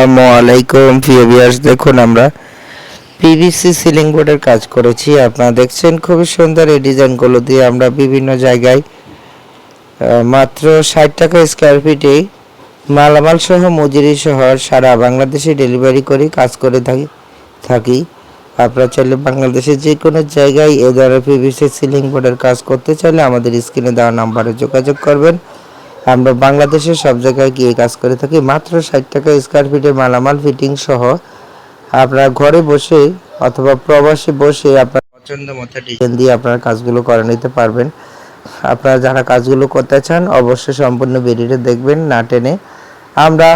আসসালামু আলাইকুম, প্রিয় দেখুন আমরা পিভিসি সিলিং বোর্ডের কাজ করেছি। আপনারা দেখছেন খুবই সুন্দর এই ডিজাইনগুলো দিয়ে আমরা বিভিন্ন জায়গায় মাত্র ষাট টাকা স্কোয়ার ফিটে মালামাল সহ, মজুরি সহ সারা বাংলাদেশে ডেলিভারি করে, কাজ করে থাকি থাকি। আপনারা চাইলে বাংলাদেশের যে কোনো জায়গায় এ ধরনের পিভিসি সিলিং বোর্ডের কাজ করতে চাইলে আমাদের স্ক্রিনে দেওয়া নাম্বারে যোগাযোগ করবেন। আমরা বাংলাদেশের সব জায়গায় গিয়ে কাজ করে থাকি। মাত্র ষাট টাকা স্কোয়ার ফিটে মালামাল ফিটিং সহ আপনারা ঘরে বসে অথবা প্রবাসে বসে আপনার পছন্দ মতো ডিজাইন দিয়ে আপনার কাজগুলো করে নিতে পারবেন। আপনারা যারা কাজগুলো করতে চান, অবশ্যই সম্পূর্ণ ভিডিওটা দেখবেন না টেনে। আমরা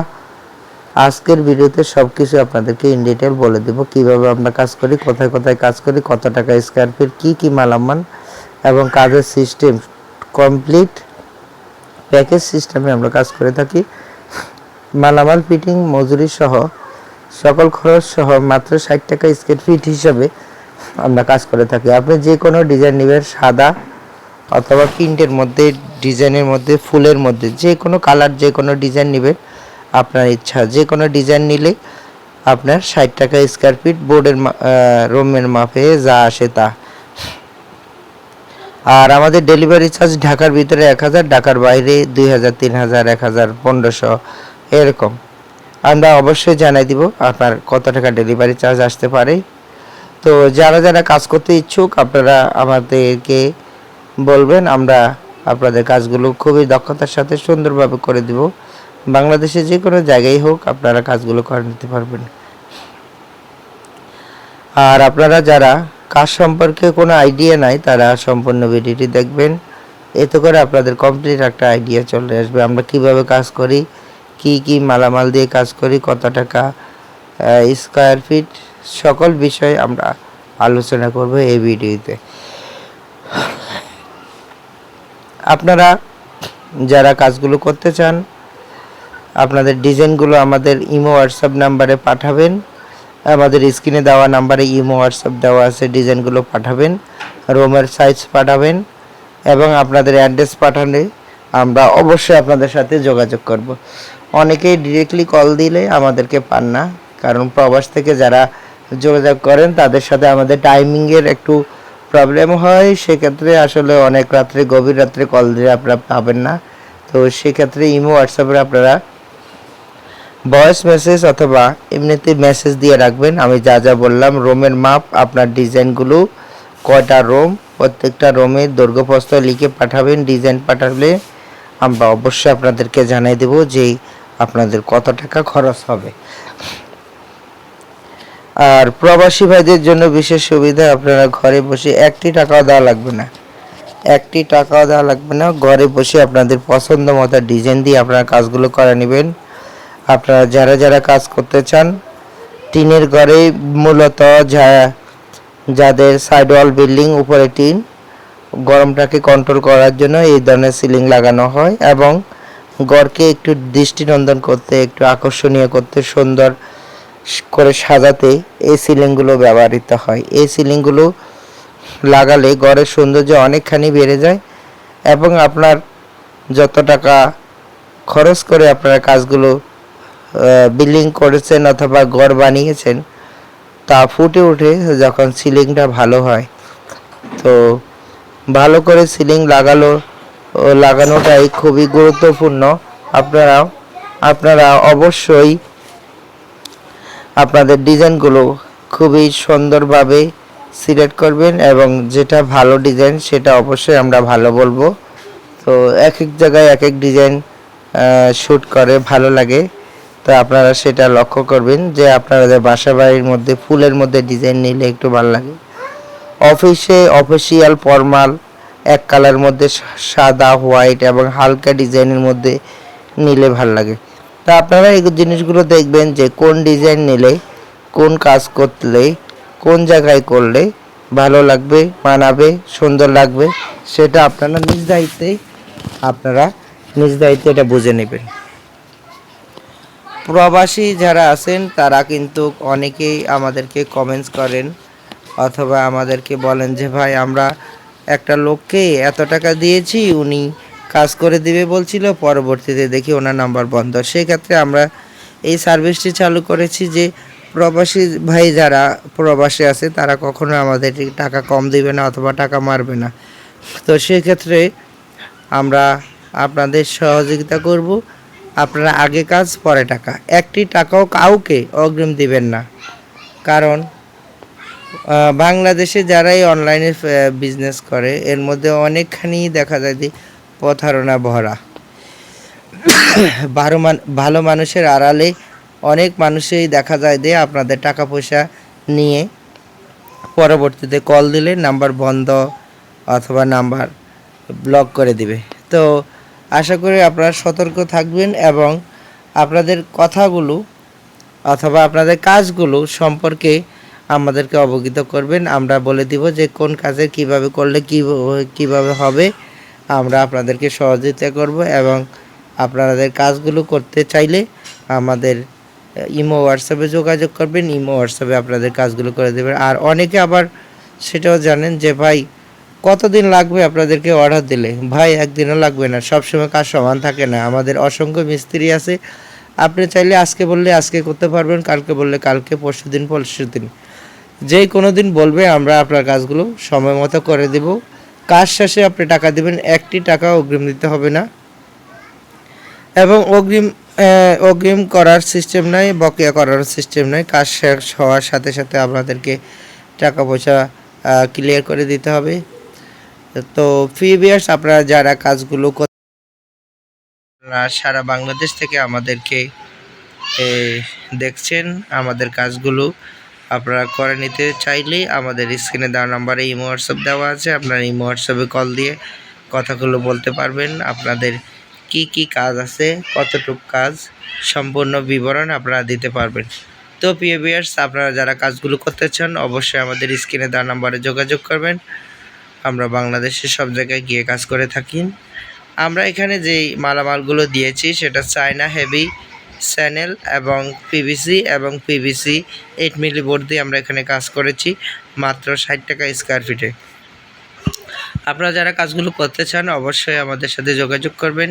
আজকের ভিডিওতে সব কিছু আপনাদেরকে ইন ডিটেল বলে দেব। কীভাবে আমরা কাজ করি, কোথায় কোথায় কাজ করি, কত টাকা স্কোয়ার ফিট কী কী মালামাল এবং কাজের সিস্টেম কমপ্লিট প্যাকেজ সিস্টেমে আমরা কাজ করে থাকি। মালামাল ফিটিং, মজুরি সহ সকল খরচ সহ মাত্র ষাট টাকা স্কোয়ার ফিট হিসাবে আমরা কাজ করে থাকি। আপনি যে কোনো ডিজাইন নেবেন, সাদা অথবা প্রিন্টের মধ্যে ডিজাইনের মধ্যে, ফুলের মধ্যে যে কোনো কালার যে কোনো ডিজাইন নেবেন, আপনার ইচ্ছা। যে কোনো ডিজাইন নিলে আপনার ষাট টাকা স্কোয়ার ফিট বোর্ডের রুমের মাপে যা আসে তা। আর আমাদের ডেলিভারি চার্জ ঢাকার ভিতরে এক হাজার, ঢাকার বাইরে দুই হাজার, তিন হাজার, এক হাজার, পনেরোশো, এরকম। আমরা অবশ্যই জানাই দিব আপনার কত টাকা ডেলিভারি চার্জ আসতে পারে। তো যারা যারা কাজ করতে ইচ্ছুক, আপনারা আমাদেরকে বলবেন, আমরা আপনাদের কাজগুলো খুবই দক্ষতার সাথে সুন্দরভাবে করে দিব। বাংলাদেশে যে কোনো জায়গায় হোক, আপনারা কাজগুলো করে নিতে পারবেন। আর আপনারা যারা কাজ সম্পর্কে কোনো আইডিয়া নাই, তারা সম্পূর্ণ ভিডিওটি দেখবেন। এতে করে আপনাদের কমপ্লিট একটা আইডিয়া চলে আসবে, আমরা কীভাবে কাজ করি, কি কি মালামাল দিয়ে কাজ করি, কত টাকা স্কোয়ার ফিট সকল বিষয় আমরা আলোচনা করব এই ভিডিওতে আপনারা যারা কাজগুলো করতে চান, আপনাদের ডিজাইনগুলো আমাদের ইমো হোয়াটসঅ্যাপ নাম্বারে পাঠাবেন। আমাদের স্ক্রিনে দেওয়া নাম্বারে ইমো, হোয়াটসঅ্যাপ দেওয়া আছে, ডিজাইনগুলো পাঠাবেন, রোমের সাইজ পাঠাবেন, এবং আপনাদের অ্যাড্রেস পাঠালে আমরা অবশ্যই আপনাদের সাথে যোগাযোগ করব। অনেকেই ডিরেক্টলি কল দিলে আমাদেরকে পান না, কারণ প্রবাস থেকে যারা যোগাযোগ করেন, তাদের সাথে আমাদের টাইমিংয়ের একটু প্রবলেম হয়। সেক্ষেত্রে আসলে অনেক রাত্রে, গভীর রাত্রে কল দিলে আপনারা পাবেন না। তো সেক্ষেত্রে ইমো, হোয়াটসঅ্যাপে আপনারা ভয়েস মেসেজ অথবা এমনিতে মেসেজ দিয়ে রাখবেন। আমি যা যা বললাম, রোমের মাপ আপনার ডিজাইনগুলো কয়টা রোম, প্রত্যেকটা রোমের দৈর্ঘ্যপ্রস্থ লিখে পাঠাবেন ডিজাইন পাঠালে আমরা অবশ্যই আপনাদেরকে জানিয়ে দেব যে আপনাদের কত টাকা খরচ হবে। আর প্রবাসী ভাইদের জন্য বিশেষ সুবিধা, আপনারা ঘরে বসে একটি টাকাও দেওয়া লাগবে না। একটি টাকাও দেওয়া লাগবে না। ঘরে বসে আপনাদের পছন্দ মতো ডিজাইন দিয়ে আপনারা কাজগুলো করে নেবেন। আপনারা যারা যারা কাজ করতে চান, টিনের ঘরে মূলত যা, যাদের সাইড ওয়াল বিল্ডিং উপরে টিন, গরমটাকে কন্ট্রোল করার জন্য এই ধরনের সিলিং লাগানো হয় এবং গড়কে একটু দৃষ্টিনন্দন করতে, একটু আকর্ষণীয় করতে, সুন্দর করে সাজাতে এই সিলিংগুলো ব্যবহৃত হয়। এই সিলিংগুলো লাগালে গড়ের সৌন্দর্য অনেকখানি বেড়ে যায় এবং আপনার যত টাকা খরচ করে আপনারা কাজগুলো বিল্ডিং করেছেন অথবা ঘর বানিয়েছেন, তা ফুটে ওঠে যখন সিলিংটা ভালো হয়। তো ভালো করে সিলিং লাগালো লাগানোটাই খুবই গুরুত্বপূর্ণ। আপনারা আপনারা অবশ্যই আপনাদের ডিজাইনগুলো খুবই সুন্দরভাবে সিলেক্ট করবেন এবং যেটা ভালো ডিজাইন সেটা অবশ্যই আমরা ভালো বলব। তো এক এক জায়গায় এক এক ডিজাইন শ্যুট করে ভালো লাগে। তো আপনারা সেটা লক্ষ্য করবেন যে আপনাদের বাসা বাড়ির মধ্যে, ফুলের মধ্যে ডিজাইন নিলে একটু ভালো লাগে। অফিসে অফিসিয়াল ফর্মাল এক কালার মধ্যে সাদা হোয়াইট এবং হালকা ডিজাইনের মধ্যে নিলে ভালো লাগে। তা আপনারা এই জিনিসগুলো দেখবেন যে কোন ডিজাইন নিলে, কোন কাজ করলে, কোন জায়গায় করলে ভালো লাগবে, মানাবে, সুন্দর লাগবে, সেটা আপনারা নিজ দায়িত্বেই আপনারা নিজ দায়িত্বে এটা বুঝে নেবেন। প্রবাসী যারা আছেন, তারা কিন্তু অনেকেই আমাদেরকে কমেন্টস করেন অথবা আমাদেরকে বলেন যে, ভাই, আমরা একটা লোককে এত টাকা দিয়েছি, উনি কাজ করে দিবে বলছিল, পরবর্তীতে দেখি ওনার নাম্বার বন্ধ। সেক্ষেত্রে আমরা এই সার্ভিসটি চালু করেছি যে, প্রবাসী ভাই যারা প্রবাসী আছে, তারা কখনো আমাদের টাকা কম দিবে না অথবা টাকা মারবে না। তো সেক্ষেত্রে আমরা আপনাদের সহযোগিতা করব। আপনারা আগে কাজ, পরে টাকা। একটি টাকাও কাউকে অগ্রিম দিবেন না। কারণ বাংলাদেশে যারাই অনলাইনে বিজনেস করে, এর মধ্যে অনেকখানি দেখা যায় যে প্রতারণা ভরা। ভালো ভালো মানুষের আড়ালে অনেক মানুষই দেখা যায় যে আপনাদের টাকা পয়সা নিয়ে পরবর্তীতে কল দিলে নাম্বার বন্ধ অথবা নাম্বার ব্লক করে দিবে। তো আশা করি আপনারা সতর্ক থাকবেন এবং আপনাদের কথাগুলো অথবা আপনাদের কাজগুলো সম্পর্কে আমাদেরকে অবগত করবেন। আমরা বলে দিব যে কোন কাজে কীভাবে করলে কী কীভাবে হবে। আমরা আপনাদেরকে সহযোগিতা করব এবং আপনাদের কাজগুলো করতে চাইলে আমাদের ইমো হোয়াটসঅ্যাপে যোগাযোগ করবেন। ইমো হোয়াটসঅ্যাপে আপনাদের কাজগুলো করে দেবেন। আর অনেকে আবার সেটাও জানেন যে, ভাই কতদিন লাগবে আপনাদেরকে অর্ডার দিলে? ভাই, একদিনও লাগবে না। সবসময় কাজ সমান থাকে না। আমাদের অসংখ্য মিস্ত্রি আছে। আপনি চাইলে আজকে বললে আজকে করতে পারবেন, কালকে বললে কালকে, পরশু দিন পরশু দিন। যে কোনো দিন বলবে, আমরা আপনার কাজগুলো সময় মতো করে দেব। কাজ শেষে আপনি টাকা দেবেন। একটি টাকা অগ্রিম দিতে হবে না। এবং অগ্রিম অগ্রিম করার সিস্টেম নাই, বকেয়া করার সিস্টেম নাই। কাজ শেষ হওয়ার সাথে সাথে আপনাদেরকে টাকা পয়সা ক্লিয়ার করে দিতে হবে। তো প্রিভিয়াস আপনারা যারা কাজগুলো সারা বাংলাদেশ থেকে আমাদেরকে দেখছেন আমাদের কাজগুলো, আপনারা করে নিতে চাইলে আমাদের স্ক্রিনে দেওয়া নাম্বারে ইমো হোয়াটসঅ্যাপ দেওয়া আছে। আপনারা ইমো হোয়াটসঅ্যাপে কল দিয়ে কথাগুলো বলতে পারবেন। আপনাদের কি কি কাজ আছে, কতটুক কাজ, সম্পূর্ণ বিবরণ আপনারা দিতে পারবেন। তো ভিউয়ার্স আপনারা যারা কাজগুলো করতে চান, অবশ্যই আমাদের স্ক্রিনে দেওয়া নাম্বারে যোগাযোগ করবেন। আমরা বাংলাদেশের সব জায়গায় গিয়ে কাজ করে থাকি। আমরা এখানে যেই মালামালগুলো দিয়েছি, সেটা চায়না হেভি স্যানেল এবং পিভিসি এবং পিভিসি এইট মিলি বোর্ড দিয়ে আমরা এখানে কাজ করেছি, মাত্র ষাট টাকা স্কোয়ার ফিটে আপনারা যারা কাজগুলো করতে চান, অবশ্যই আমাদের সাথে যোগাযোগ করবেন।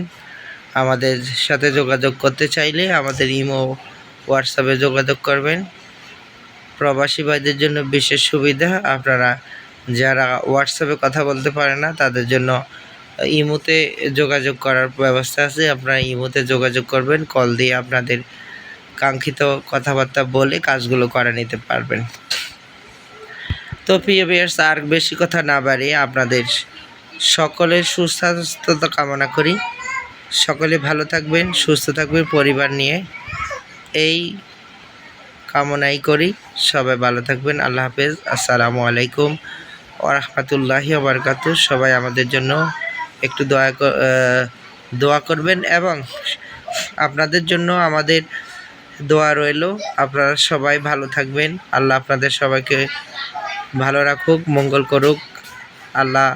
আমাদের সাথে যোগাযোগ করতে চাইলে আমাদের ইমো হোয়াটসঅ্যাপে যোগাযোগ করবেন। প্রবাসী ভাইদের জন্য বিশেষ সুবিধা, আপনারা যারা হোয়াটসঅ্যাপে কথা বলতে পারে না, তাদের জন্য ইমোতে যোগাযোগ করার ব্যবস্থা আছে। আপনারা ইমোতে যোগাযোগ করবেন, কল দিয়ে আপনাদের কাঙ্ক্ষিত কথাবার্তা বলে কাজগুলো করে নিতে পারবেন। তো প্রিয় বিয়ার্স আর বেশি কথা না বাড়িয়ে আপনাদের সকলের সুস্বাস্থ্যতা কামনা করি। সকলে ভালো থাকবেন, সুস্থ থাকবেন, পরিবার নিয়ে এই কামনাই করি। সবাই ভালো থাকবেন, আল্লাহ হাফেজ। আসসালামু আলাইকুম। রহমতুল্লাহি বারকাতু সবাই আমাদের জন্য একটু দয়া দোয়া করবেন এবং আপনাদের জন্য আমাদের দোয়া রইল। আপনারা সবাই ভালো থাকবেন। আল্লাহ আপনাদের সবাইকে ভালো রাখুক, মঙ্গল করুক। আল্লাহ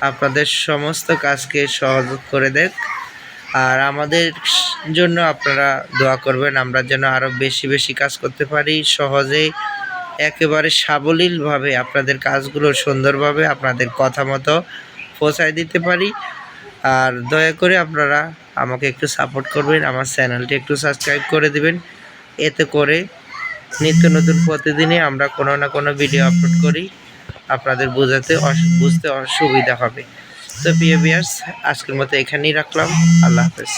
আপনাদের সমস্ত কাজকে সহজ করে দেখ আর আমাদের জন্য আপনারা দোয়া করবেন। আমরা যেন আরও বেশি বেশি কাজ করতে পারি সহজে। একেবারে সাবলীলভাবে আপনাদের কাজগুলো সুন্দরভাবে আপনাদের কথা মতো পৌঁছায় দিতে পারি। আর দয়া করে আপনারা আমাকে একটু সাপোর্ট করবেন, আমার চ্যানেলটি একটু সাবস্ক্রাইব করে দিবেন। এতে করে নিত্য নতুন প্রতিদিনই আমরা কোনো না কোনো ভিডিও আপলোড করি। আপনাদের বোঝাতে বুঝতে অসুবিধা হবে। তো প্রিয় বিয়ার্স আজকের মতো এখানেই রাখলাম। আল্লাহ হাফেজ।